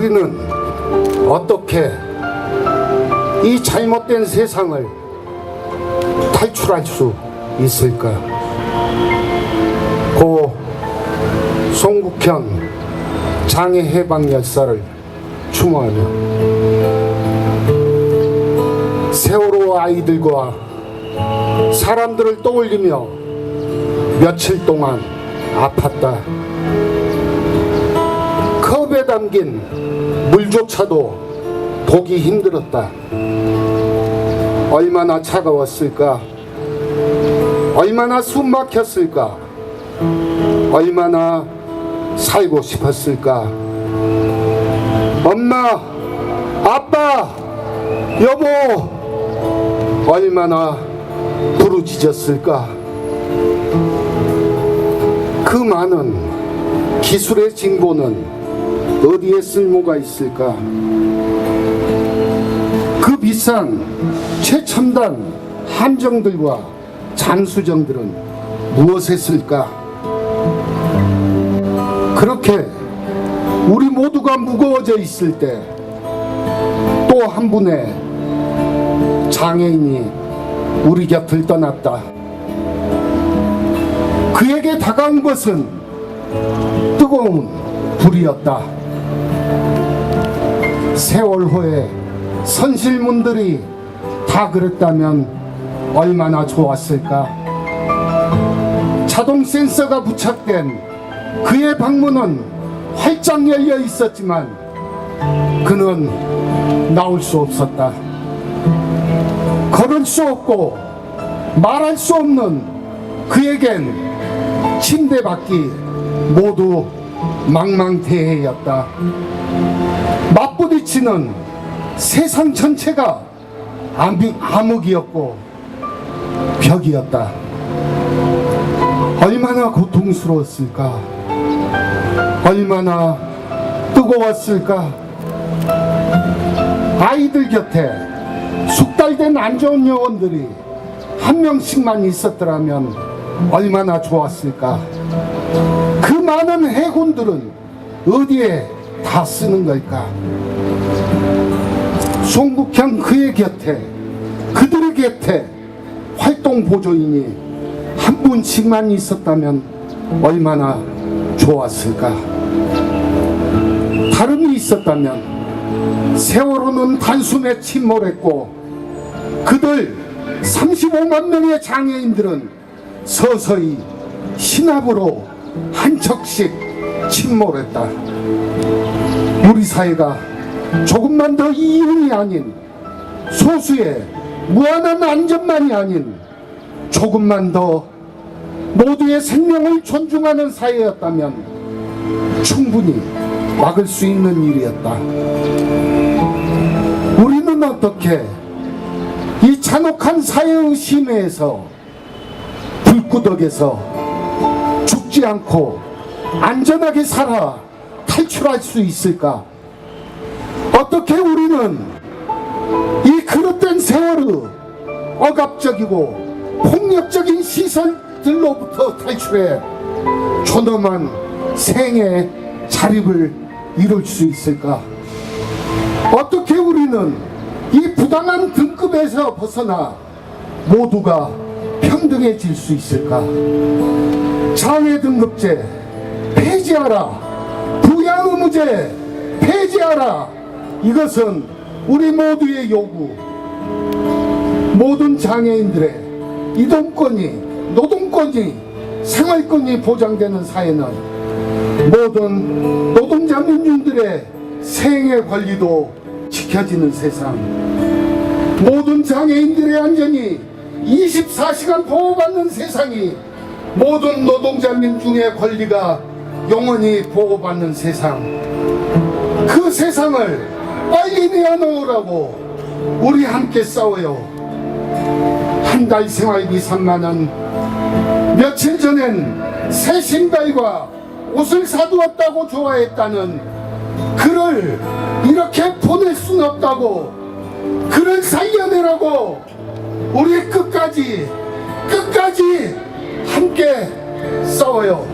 우리는 어떻게 이 잘못된 세상을 탈출할 수 있을까? 고 송국현 장애 해방 열사를 추모하며 세월호 아이들과 사람들을 떠올리며 며칠 동안 아팠다. 담긴 물조차도 보기 힘들었다. 얼마나 차가웠을까? 얼마나 숨 막혔을까? 얼마나 살고 싶었을까? 엄마, 아빠, 여보, 얼마나 부르짖었을까? 그 많은 기술의 진보는 어디에 쓸모가 있을까? 그 비싼 최첨단 함정들과 잠수정들은 무엇에 쓸까? 그렇게 우리 모두가 무거워져 있을 때 또 한 분의 장애인이 우리 곁을 떠났다. 그에게 다가온 것은 뜨거운 불이었다. 세월호에 선실문들이 다 그랬다면 얼마나 좋았을까. 자동 센서가 부착된 그의 방문은 활짝 열려 있었지만 그는 나올 수 없었다. 걸을 수 없고 말할 수 없는 그에겐 침대 밖이 모두 망망대해였다. 맞 부딪히는 세상 전체가 암- 암흑이었고 벽이었다. 얼마나 고통스러웠을까? 얼마나 뜨거웠을까? 아이들 곁에 숙달된 안 좋은 영혼들이 한 명씩만 있었더라면 얼마나 좋았을까? 그 많은 해군들은 어디에 다 쓰는 걸까? 송국현 그의 곁에 그들의 곁에 활동 보조인이 한 분씩만 있었다면 얼마나 좋았을까? 다름이 있었다면 세월호는 단숨에 침몰했고 그들 35만 명의 장애인들은 서서히 신압으로 한 척씩 침몰했다. 우리 사회가 조금만 더 이윤이 아닌 소수의 무한한 안전만이 아닌 조금만 더 모두의 생명을 존중하는 사회였다면 충분히 막을 수 있는 일이었다. 우리는 어떻게 이 잔혹한 사회의 심해에서 불구덕에서 죽지 않고 안전하게 살아 탈출할 수 있을까? 어떻게 우리는 이 그릇된 세월의 억압적이고 폭력적인 시설들로부터 탈출해 존엄한 생의 자립을 이룰 수 있을까? 어떻게 우리는 이 부당한 등급에서 벗어나 모두가 평등해질 수 있을까? 장애 등급제 폐지하라. 부양 의무제 폐지하라. 이것은 우리 모두의 요구. 모든 장애인들의 이동권이 노동권이 생활권이 보장되는 사회는 모든 노동자 민중들의 생애 권리도 지켜지는 세상 모든 장애인들의 안전이 24시간 보호받는 세상이 모든 노동자 민중의 권리가 영원히 보호받는 세상 그 세상을 빨리 내어놓으라고 우리 함께 싸워요 한 달 생활비 3만원 며칠 전엔 새 신발과 옷을 사두었다고 좋아했다는 그를 이렇게 보낼 순 없다고 그를 살려내라고 우리 끝까지 끝까지 함께 싸워요.